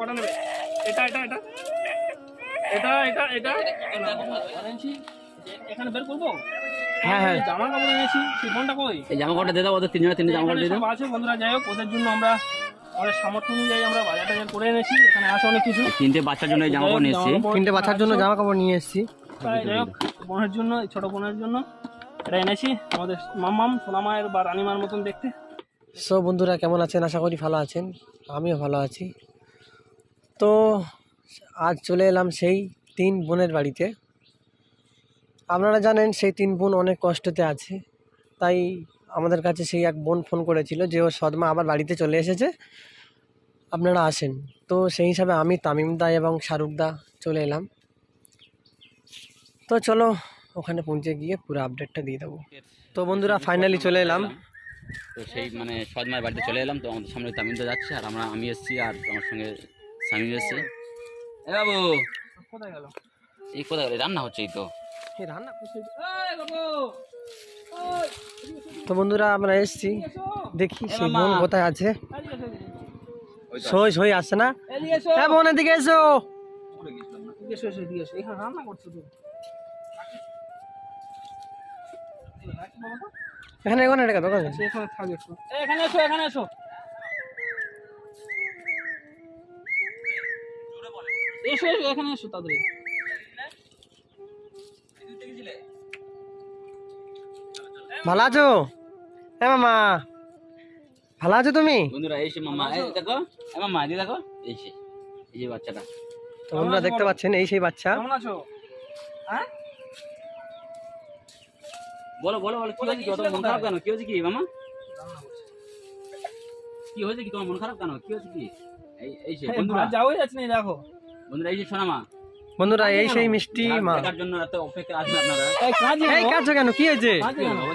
কটা নেবে। এটা এটা এটা। এটা এটা এটা। এখানে বের করব? হ্যাঁ হ্যাঁ। জামা কাপড় এনেছি। সেই ফোনটা কই? এই জামা কাপড়টা দিয়ে দাও ওদের তিনজনে তিনটে জামা কাপড় দিয়ে দাও। সব আছে বন্ধুরা যাই হোক ওদের জন্য আমরা আমাদের সামর্থ্য অনুযায়ী আমরা বাজার টাজার করে এনেছি। এখানে আছে অনেক কিছু। তিনটে বাচ্চার জন্য এই জামা কাপড় নিয়ে এসেছি তিনটে বাচ্চার জন্য জামা কাপড় নিয়ে এসেছি। যাই হোক বোনের জন্য এই ছোট বোনের জন্য এটা এনেছি। আমাদের মাম্মাম সোনামায়ের বা রানিমার মতন দেখতে। সো বন্ধুরা কেমন আছেন? আশা করি ভালো আছেন। আমিও ভালো আছি। তো আজ চলে এলাম সেই তিন বোনের বাড়িতে। আপনারা জানেন সেই তিন বোন অনেক কষ্টতে আছে। তাই আমাদের কাছে সেই এক বোন ফোন করেছিল যে ওর সদমা আবার বাড়িতে চলে এসেছে। আপনারা আসেন। তো সেই হিসাবে আমি, তামিম দা এবং শাহরুখ দা চলে এলাম। তো চলো, ওখানে পৌঁছে গিয়ে পুরো আপডেটটা দিয়ে দেবো। তো বন্ধুরা ফাইনালি চলে এলাম। তো সেই মানে সদমায়ের বাড়িতে চলে এলাম। তো আমাদের সামনে তামিমদা যাচ্ছে আর আমরা, আমি এসেছি আর আমার সঙ্গে স্বামী এসেছে এ বাবু। কোথায় গেল? এই কোথায় গেলে? রান্না হচ্ছে এই তো। এই রান্না এই বাবু। ওই তো বন্ধুরা আমরা এসেছি। দেখি সেই মামা। বোন কোথায় আছে। সই সই আসছে না? হ্যাঁ বোন এদিকে এসো। এখানে রান্না করছ তো এখানে এখানে সে এখানে এসো এখানে এসো। এসো এসো এখানে এসো তাড়াতাড়ি। ভালো আছো? হ্যাঁ মামা ভালো আছো তুমি? বন্ধুরা এই সে মামা দেখো এ মামা দেখো এই সে এই যে বাচ্চাটা। তো বন্ধুরা দেখতে পাচ্ছেন এই সেই বাচ্চা। কেমন আছো? হ্যাঁ? বলো বলো বলো কি হয়েছে? কি তোমার মন খারাপ কেন? কি হয়েছে কি মামা? কি হয়েছে কি? তোমার মন খারাপ কেন? কি হয়েছে কি? এই এই সে বন্ধুরা। যাও যাচ্ছে না দেখো। বন্ধুরা এই যে বন্ধুরা এই সেই মিষ্টি মা। দেখার জন্য এত অপেক্ষা আছেন আপনারা? এই এই কেন? কি হয়েছে?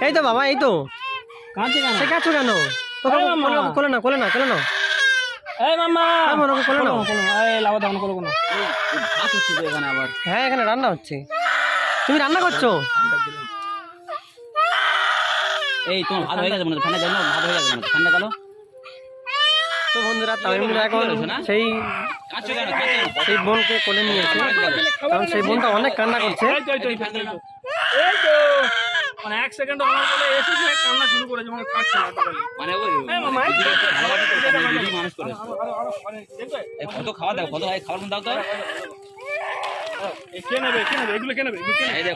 এই তো বাবা এই তো। কাঁদছে কেন? সে কেন? ওকে। কোলে- কোলে না কোলে না কোলে না এই মাম্মা। হ্যাঁ, মনে করো, কোলে। কোনো এই লাভা দাও এই ভাত হচ্ছে এখানে আবার। হ্যাঁ এখানে রান্না হচ্ছে। তুমি রান্না করছ? এই তোমার ভাত হয়ে গেছে মনে ঠান্ডা জল ভাত হয়ে গেছে মনে ঠান্ডা গেলো তো বন্ধুরা তামিমরা এখন সেই? সেই বোনকে কোলে নিয়েছে কারণ সেই বোনটা অনেক কান্না করছে।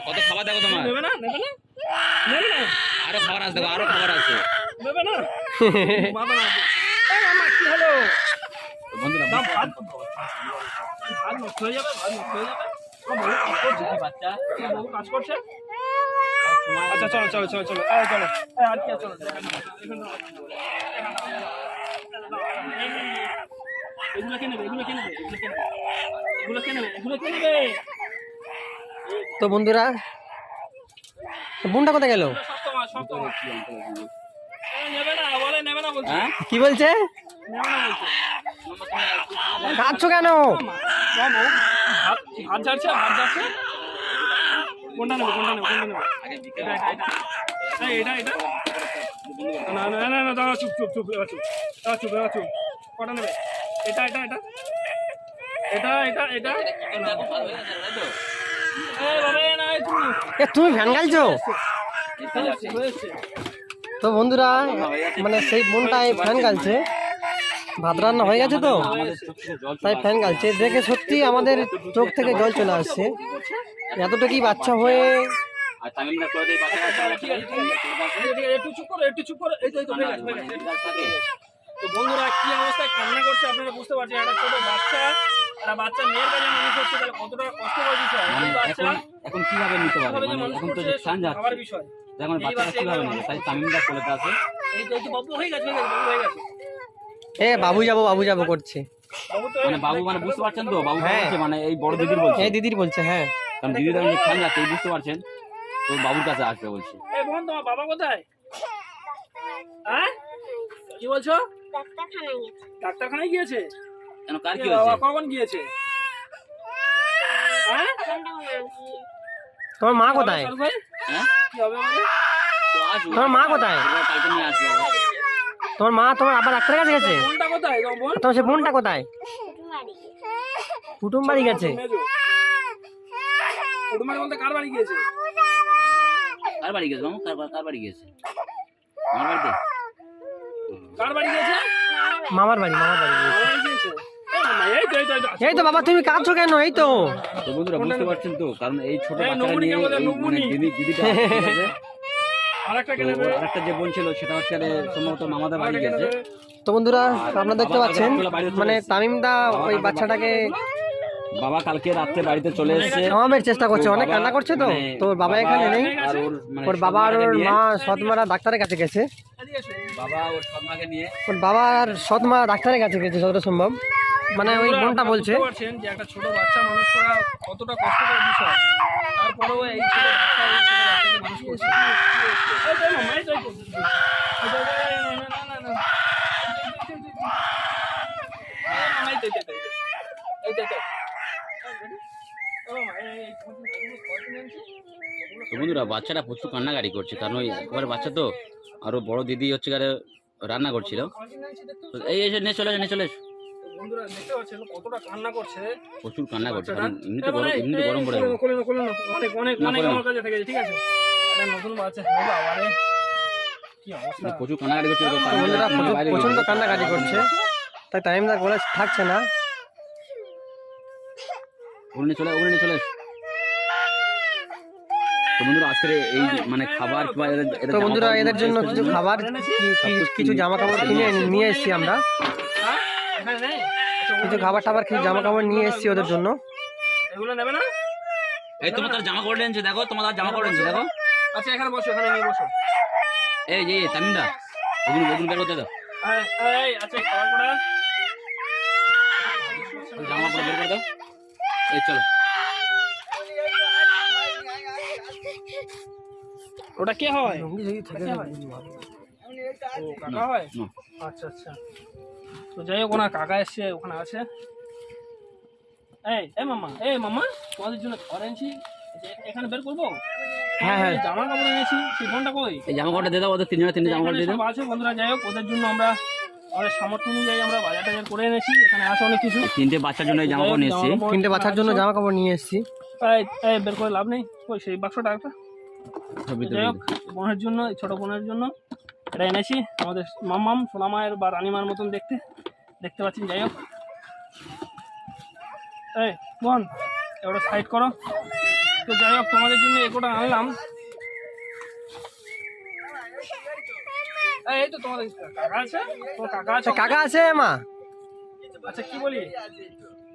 কত খাবার দেখ তোমার। আরও খাবার আছে দেখো আরও খাবার আছে। নেবে না বাবা না এই মামা কি হলো? তো বন্ধুরা দাম ভাত ভাত নষ্ট হয়ে যাবে ভাত নষ্ট হয়ে যাবে। ও বহু কাজ করছে বাচ্চা। বহু কাজ করছে? আচ্ছা চলো চলো চলো চলো। এই চলো। এই আর কি চলো এগুলো কে নেবে? এগুলো কে নেবে? এগুলো কে নেবে? এগুলো কে নেবে? এগুলো কে নেবে? তো বন্ধুরা বোনটা কোথায় গেল? সব তোমার সব তোমার। নেবে না হ্যাঁ? কি বলছে? কাঁদছো কেন? হাত হাত ঝাড়ছে হাত ঝাড়ছে? কোনটা নেবে কোনটা নেবে কোনটা নেবে? এটা এটা। না না না না দাঁড়া চুপ চুপ চুপ এবার চুপ। এবার চুপ এবার চুপ। কটা নেবে? এটা এটা এটা। এটা এটা এটা। তুমি। ফ্যান গাইছো? হয়েছে। তো বন্ধুরা মানে সেই বোনটাই ফ্যান গালছে। ভাত রান্না হয়ে গেছে তো? তাই ফ্যান গালছে। দেখে সত্যি আমাদের চোখ থেকে জল চলে আসছে। এতটুকুই বাচ্চা হয়ে আর বাচ্চা হয়ে গেছে, গেছে। তো বন্ধুরা কি অবস্থায় কান্না করছে আপনারা বুঝতে পারছেন একটা ছোট বাচ্চা একটা বাচ্চা মেয়ের কাছে মানুষ হচ্ছে তাহলে কতটা বিষয়? মানে এখন কীভাবে নিতে পারবে? মানে এখন তো বিষয়। এখন বাচ্চাটা কীভাবে নেবে তাই তামিমদা কোলেতে আছে এই তো বাবু হয়ে গেছে বাবু হয়ে গেছে। এ বাবু যাব বাবু যাব করছে। বাবু মানে বাবু মানে বুঝতে পারছেন তো? বাবু হ্যাঁ। বলছে মানে এই বড় দিদির বলছে। এই দিদির বলছে হ্যাঁ। কারণ দিদি তখন খান যাচ্ছে বুঝতে পারছেন? তো বাবুর কাছে আসবে বলছে। এই বোন তোমার বাবা কোথায়? হ্যাঁ? কি বলছো? ডাক্তারখানায় গেছে ডাক্তারখানায় গিয়েছে। কেন কার কি বাবা, হয়েছে কখন গিয়েছে? হ্যাঁ? তোমার মা কোথায়? হ্যাঁ? কি হবে মানে? আসবে তোমার মা কোথায়? তোমরা মা তোমার আবার ডাক্তারের কাছে গেছে? তোমার সে বোনটা কোথায়? শ্বশুর বাড়ি গেছে। কুটুম বাড়ি গেছে। মেজো। কুটুম বাড়ি বলতে কার বাড়ি গিয়েছে? কার বাড়ি গেছে কার বাড়ি গেছে কার বাড়ি গিয়েছে? মামার বাড়ি মামার বাড়ি বাড়ি গিয়েছে। এই তো, বাবা তুমি কাঁদছো কেন? এই তো। তো বন্ধুরা বুঝতে পারছেন তো কারণ এই ছোট। মানে? আরেকটা তো কে নেবে? ওর আরেকটা যে বোন ছিল সেটা হচ্ছে সম্ভবত মামাদের বাড়ি গেছে। তো বন্ধুরা আপনারা দেখতে পাচ্ছেন মানে তামিমদা ওই বাচ্চাটাকে বাবা কালকে রাত্রে বাড়িতে চলে এসেছে। থামাবের চেষ্টা করছে অনেক কান্না করছে তো। মানে তো ওর বাবা এখানে নেই। ওর মানে ওর বাবা আর ওর মা সৎমারা ডাক্তারের কাছে গেছে। বাবা ওর সৎমাকে নিয়ে। ওর বাবা আর সৎমা ডাক্তারের কাছে গেছে যতটা সম্ভব। মানে ওই বোনটা বলছে। পারছেন যে একটা ছোট বাচ্চা মানুষ করা কতটা কষ্টকর বিষয়। তারপরেও এই ছোট বাচ্চা এই ছোট বাচ্চাকে মানুষ করছে। তো, বন্ধুরা বাচ্চাটা প্রচুর কান্নাকাটি করছে কারণ ওই একবারে বাচ্চা তো আর ওর বড় দিদি হচ্ছে রান্না করছিল। এই এসে নিয়ে চলে এসো, নিয়ে চলে এসো। বন্ধুরা দেখতে পাচ্ছেন কতটা কান্না করছে। প্রচুর কান্না করছে বাচ্চাটা। কারণ এমনিতে গরম মানে, এমনিতে গরম পড়ে কোলে যাবে কোলে নাও, অনেক অনেক অনেক আমার কাছে থেকে গেছে ঠিক আছে? নতুন বাচ্চা কি অবস্থা? প্রচুর কান্নাকাটি করছে বন্ধুরা প্রচণ্ড কান্নাকাটি করছে। তাই তামিমদা বলে থাকছে না। ওগুলো চলে চলে। তো বন্ধুরা আজকের এই মানে খাবার কিংবা এদের এদের তো বন্ধুরা এদের জন্য কিছু খাবার কিছু জামা কাপড় কিনে নিয়ে এসেছি আমরা হ্যাঁ এখানে নেই আচ্ছা, কিছু ওগুলো- খাবার টাবার কিছু জামা কাপড় নিয়ে এসেছি ওদের জন্য। এগুলো নেবে না? এই তোমার তার জামা কাপড় এনেছে দেখো তোমার তার জামা কাপড় এনেছে দেখো। আচ্ছা এখানে বসো এখানে নিয়ে বসো। এই যে তামিমদা ওগুলো ওগুলো বের করতে দাও। এই, এই আচ্ছা জামা কাপড় বের করে দাও। এই চলো। ওটা কে হয়? ও কাকা হয়? আচ্ছা আচ্ছা। তো যাই হোক ওনার কাকা এসছে ওখানে আছে। এই এই মামা এই মামা তোমাদের জন্য খাবার এনেছি। এখানে বের করব? হ্যাঁ, হ্যাঁ। জামা কাপড় এনেছি। সেই ফোনটা কই? এই জামা কাপড়টা দিয়ে দাও ওদের তিনজনে তিনটে জামা কাপড় দিয়ে দাও। আছে বন্ধুরা যাই হোক ওদের জন্য আমরা আমাদের সামর্থ্য অনুযায়ী আমরা বাজার টাজার করে এনেছি। এখানে আছে অনেক কিছু। তিনটে বাচ্চার জন্য জামা কাপড় নিয়ে এসেছি। তিনটে বাচ্চার জন্য জামা কাপড় নিয়ে এসেছি। এই এই বের করে লাভ নেই। ওই সেই বাক্সটা একটা? সব যাই হোক বোনের জন্য এই ছোট বোনের জন্য এটা এনেছি। আমাদের মাম্মাম সোনামায়ের বা রানীমার মতন দেখতে। দেখতে পাচ্ছেন যাই হোক। এই বোন ওটা সাইড করো। তো যাই হোক তোমাদের জন্য এগোটা আনলাম। এই, এই তো তোমাদের কাকা আছে? তোমার কাকা আছে? আচ্ছা, কাকা আছে মা। আচ্ছা কি বলি?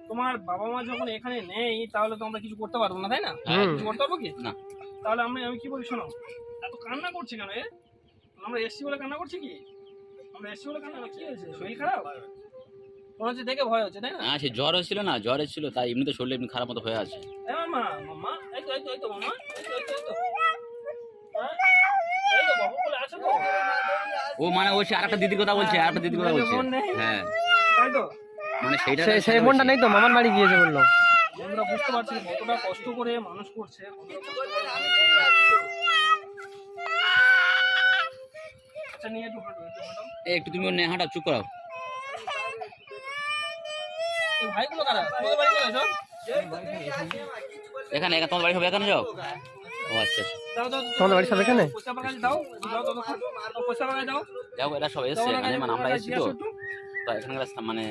তোমার বাবা মা যখন এখানে নেই তাহলে তো আমরা কিছু করতে পারব না তাই না? কিছু করতে পারব কি? না। তাহলে আমি আমি কি বলি শোনো এত কান্না করছি কেন এ? আমরা এসছি বলে কান্না করছি কি? আমরা এসছি বলে কান্না কি হয়েছে? শরীর খারাপ? মনে হচ্ছে দেখে ভয় হচ্ছে তাই না? হ্যাঁ সে জ্বর হয়েছিল না জ্বর এসেছিল তাই এমনিতে শরীর এমনি খারাপ মতো হয়ে আছে। মামা মামা এই তো এই তো এই তো মামা হ্যাঁ? ও মানে ওই আরেকটা দিদির কথা বলছে আরেকটা দিদির কথা বলছে। হ্যাঁ। তাই তো? মানে সেইটা সেই বোনটা নেই তো মামার বাড়ি গিয়েছে বলল। আমরা বুঝতে পারছি কতটা কষ্ট করে মানুষ করছে আচ্ছা নিয়ে একটু হাঁটো একটু হাঁটো। এই একটু তুমি নেহাটা চুপ করাও। ভাইগুলো কারা? তোমাদের বাড়ি সব? এখানে এখানে তোমার বাড়ি সব এখানে যাও ও আচ্ছা আচ্ছা। দাও দাও তোমাদের বাড়ি সব এখানে? যাও এসছে। এখানে মানে আমরা ওনার কাছে এসেছি তো। তো এখানকার মানে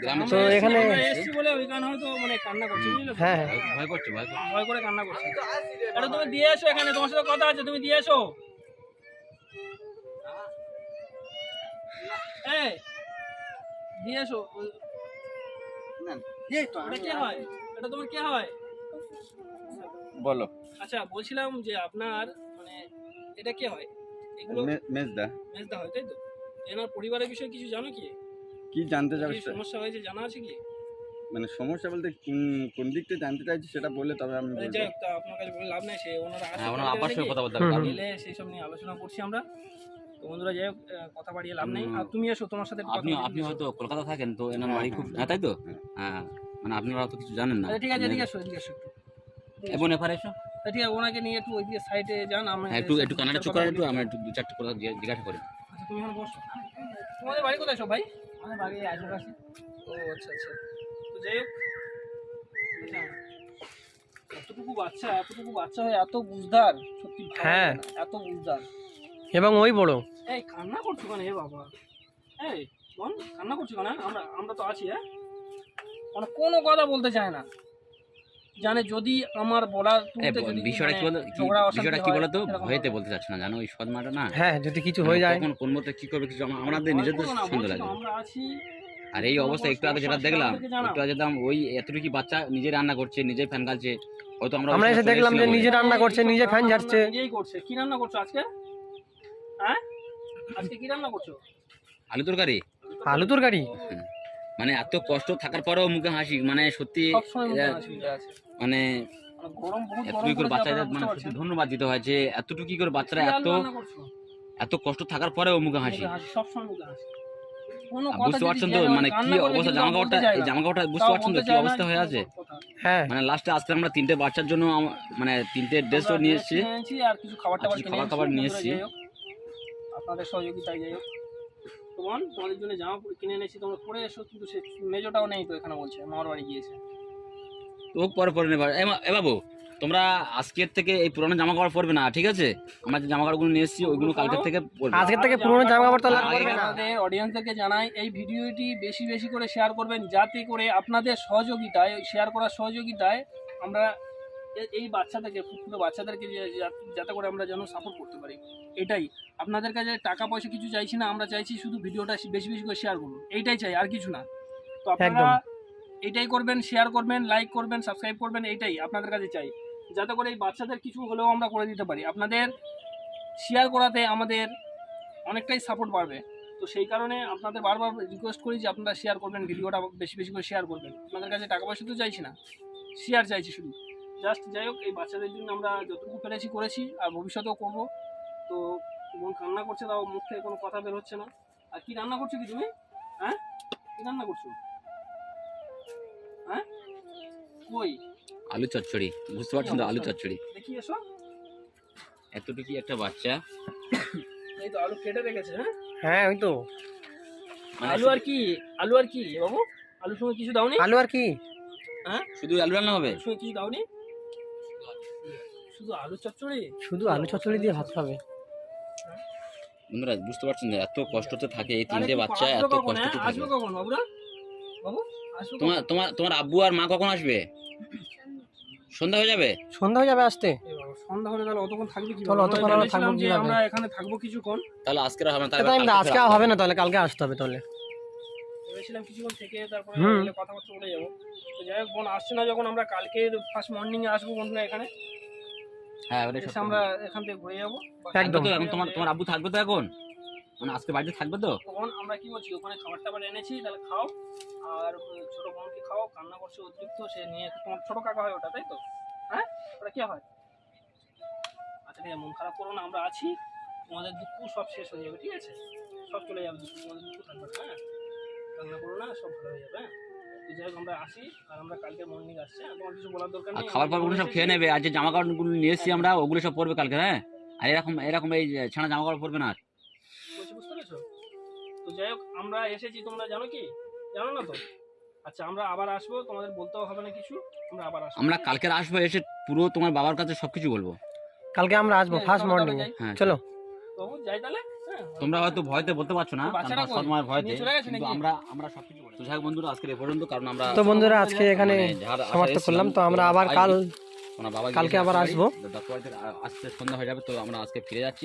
গ্রামে আমরা তো এখানে- আমরা বলে ওই কারণে হয়তো মানে কান্না করছে হ্যাঁ ভয়- ভয় করছে ভয় করছে। ভয় করে কান্না করছে। এটা তুমি দিয়ে এসো এখানে তোমার সাথে কথা আছে তুমি দিয়ে এসো। এই দিয়ে এসো। হয়? এটা তোমার কে হয়? বলো। আচ্ছা বলছিলাম যে আপনার মানে এটা কে হয়? এগুলো মে- মেজদা। মেজদা হয় তাই তো? এনার পরিবারের বিষয়ে কিছু জানো কি? কি জানতে চাও সমস্যা হয়েছে জানা আছে কি? মানে সমস্যা বলতে কোন- দিকটা জানতে চাইছি সেটা বললে তবে আমি। যাই হোক, আপনার কাছে বলে লাভ নাই সে ওনারা আছে হ্যাঁ ওনার বাড়িতে সঙ্গে কথা বলতে। সেই সব নিয়ে আলোচনা করছি আমরা। তো বন্ধুরা যাই কথা বাড়িয়ে লাভ নেই। আর তুমি এসো তোমার সাথে আপনি আপনি হয়তো কলকাতা থাকেন তো এনার বাড়ি খুব হ্যাঁ। তাই তো? হ্যাঁ। মানে আপনারা তো কিছু জানেন না। আচ্ছা, ঠিক আছে এদিকে এসো এদিকে এসো একটু। এবং এফার এসো। ঠিক আছে ওনাকে নিয়ে একটু ওইদিকে সাইডে যান আমি হ্যাঁ, একটু একটু কানাডা করেন একটু আমরা একটু দু চারটে কথা জিজ্ঞা- জিজ্ঞাসা করি। আচ্ছা তুমি এখানে বসো। তোমাদের বাড়ি কোথায় সব ভাই? আমাদের বাড়ি আশেপাশে। ও আচ্ছা আচ্ছা। তো যাই হোক। না এতটুকু বাচ্চা এতটুকু বাচ্চা হয়ে এত বুঝদার সত্যি হ্যাঁ। এত বুঝদার এবং ওই বড়। এই কান্না করছ কেন? হে বাবা। এই বোন কান্না করছ কেন? আমরা আমরা তো আছি হ্যাঁ? মানে কোনো কথা বলতে চায় না। জানে যদি আমার বলার এ, তুলতে যদি বিষয়টা কি মানে বলতো? কি- বিষয়টা কি বলতো? ভয়েতে বলতে চাচ্ছে না জানো? ওই সদমাটা না? হ্যাঁ যদি কিছু হয়ে যায়। কোন মতে কি করবে কিছু আমাদের নিজেদের সুন্দর লাগে। আমরা আছি। আর এই অবস্থা একটু আগে যেটা দেখলাম একটু আগে দেখলাম ওই এতটুকু বাচ্চা নিজে রান্না করছে নিজে ফ্যান গালছে হয়তো আমরা আমরা এসে দেখলাম যে নিজে রান্না করছে নিজে ফ্যান ঝাড়ছে। নিজেই করছে। কি রান্না করছ আজকে? হ্যাঁ? আজকে কি রান্না করছ? আলু তরকারি। আলু তরকারি? মানে এত কষ্ট থাকার পরেও মুখে হাসি মানে সত্যি মানে মানে গরম বহুত গরম এতটুকু করে বাচ্চাদের মানে পারছেন। ধন্যবাদ দিতে হয় যে এতটুকু করে বাচ্চারা এত? এত কষ্ট থাকার পরেও মুখে হাসি। মুখে হাসি, সবসময় মুখে হাসি। কোনো আর কথা বুঝতে পারছেন তো মানে কি অবস্থা? জামা কাপড়টা। জামা কাপড়টা বুঝতে পারছেন তো কি অবস্থা হয়ে আছে? হ্যাঁ। মানে লাস্টে আজকে আমরা তিনটে বাচ্চার জন্য মানে তিনটে ড্রেসও নিয়ে এসেছি। আর কিছু খাবার খাবার নিয়ে এসেছি। আপনাদের সহযোগিতায় যাই হোক। তোমার তোমাদের জন্য জামা কিনে এনেছি তোমরা পরে এসো কিন্তু সে মেজোটাও নেই তো এখানে বলছে মামার বাড়ি গিয়েছে। তো পরে পরে নেবার এ বাবু তোমরা আজকের থেকে এই পুরনো জামা কাপড় পরবে না ঠিক আছে? আমরা যে জামা কাপড়গুলো নিয়ে এসেছি ওইগুলো কালকের থেকে পরবে। আজকের থেকে পুরোনো জামা কাপড় তাহলে পরবে না? আমাদের অডিয়েন্সদেরকে জানাই এই ভিডিওটি বেশি বেশি করে শেয়ার করবেন যাতে করে আপনাদের সহযোগিতায় শেয়ার করার সহযোগিতায় আমরা এই বাচ্চাদেরকে ফুটফুটে বাচ্চাদেরকে যে- যাতে করে আমরা যেন সাপোর্ট করতে পারি। এটাই। আপনাদের কাছে টাকা পয়সা কিছু চাইছি না আমরা চাইছি শুধু ভিডিওটা বেশি বেশি করে শেয়ার করুন। এইটাই চাই আর কিছু না। তো আপনারা। এইটাই করবেন শেয়ার করবেন লাইক করবেন সাবস্ক্রাইব করবেন এইটাই আপনাদের কাছে চাই। যাতে করে এই বাচ্চাদের কিছু হলেও আমরা করে দিতে পারি। আপনাদের শেয়ার করাতে আমাদের অনেকটাই সাপোর্ট বাড়বে। তো সেই কারণে আপনাদের বারবার রিকোয়েস্ট করি যে আপনারা শেয়ার করবেন ভিডিওটা বেশি বেশি করে শেয়ার করবেন। আপনাদের কাছে টাকা পয়সা তো চাইছি না শেয়ার চাইছি শুধু। জাস্ট যাই হোক এই বাচ্চাদের জন্য আমরা যতটুকু পেরেছি করেছি আর ভবিষ্যতেও করব। তো বোন কান্না করছে তাও মুখ থেকে কোনো কথা বের হচ্ছে না। আর কি রান্না করছ কি তুমি? হ্যাঁ? কি রান্না করছ? হ্যাঁ? কই? আলু চচ্চড়ি। বুঝতে পারছেন তো আলু চচ্চড়ি। দেখি এসো। এতটুকু একটা বাচ্চা। এই তো আলু কেটে রেখেছে হ্যাঁ? হ্যাঁ ওই তো। মানে আলু আর কি? আলু আর কি বাবু? আলুর সঙ্গে কিছু দাওনি? আলু আর কি? হ্যাঁ? শুধু আলু রান্না হবে? শুধু কিছু দাওনি? শুধু আলু চচ্চড়ি? শুধু আলু চচ্চড়ি দিয়ে ভাত খাবে। বন্ধুরা বুঝতে পারছেন তো এত কষ্টতে থাকে এই তিনটে বাচ্চা এত কষ্টতে হ্যাঁ? থাকে। আসবে কখন বাবুরা? বাবু তোমার তোমার তোমার আব্বু আর মা কখন আসবে? সন্ধ্যা হয়ে যাবে? সন্ধ্যা হয়ে যাবে আসতে। সন্ধ্যা হলে তাহলে অতক্ষণ থাকবে কি তাহলে অতক্ষণ আমরা থাকব যে আমরা এখানে থাকব কিছুক্ষণ। তাহলে আজকে আর হবে না তাহলে আজকে আর হবে। না তাহলে কালকে আসতে হবে তাহলে। ভেবেছিলাম কিছুক্ষণ থেকে তারপরে কথাবার্তা বলে যাব। তো যাই হোক বোন আসছে না যখন আমরা কালকে ফার্স্ট মর্নিং এ আসব বন্ধুরা এখানে। হ্যাঁ ওটাই এসে আমরা এখান থেকে ঘুরে যাব। একদম। তো এখন তোমার তোমার আব্বু থাকবে তো এখন? মানে আজকে বাড়িতে থাকবে তো? তখন আমরা কি বলছি ওখানে খাবার টাবার এনেছি তাহলে খাও। আর ছোট বোনকে খাও কান্না করছে অতিরিক্ত সে নিয়ে তোমার ছোট কাকা হয় ওটা তাই তো? হ্যাঁ? ওটা কি হয়? আচ্ছা ঠিক আছে মন খারাপ করো না আমরা আছি। তোমাদের দুঃখ সব শেষ হয়ে যাবে ঠিক আছে? সব চলে যাবে দুঃখ তোমাদের দুঃখ থাকবে না, হ্যাঁ? কান্না করো না সব ভালো হয়ে যাবে হ্যাঁ? তো যাই হোক আমরা আসি আর আমরা কালকে মর্নিং আসছি। আর তোমার কিছু বলার দরকার আর নেই? খাবার পাবার সব খেয়ে নেবে। আর যে জামা কাপড়গুলো নিয়ে এসেছি আমরা ওগুলো সব পরবে কালকে হ্যাঁ? আর এরকম এরকম এই ছানা জামা কাপড় পরবে না আর। বলছি বুঝতে পেরেছ? তো যাই হোক আমরা এসেছি তোমরা জানো কি? জানো না তো? আচ্ছা আমরা আবার আসব তোমাদের বলতেও হবে না কিছু। আমরা আবার আসব। আমরা কালকে আসব এসে পুরো তোমার বাবার কাছে সবকিছু বলব। কালকে আমরা আসব হ্যাঁ, ফার্স্ট তাহলে মর্নিং যাই। হ্যাঁ চলো। যাই তাহলে হ্যাঁ। তোমরা হয়তো ভয়তে বলতে পারছ না বাচ্চারা কারণ কই? সৎমায়ের ভয়তে। নিয়ে চলে গেছে কিন্তু নাকি? আমরা আমরা সবকিছু বলি তো যাই বন্ধুরা আজকে এ পর্যন্ত কারণ আমরা তো বন্ধুরা আজকে এখানে মানে সমাপ্ত করলাম তো আমরা আবার কাল বাবা কালকে আবার আসব। আসতে সন্ধ্যা হয়ে যাবে তো আমরা আজকে ফিরে যাচ্ছি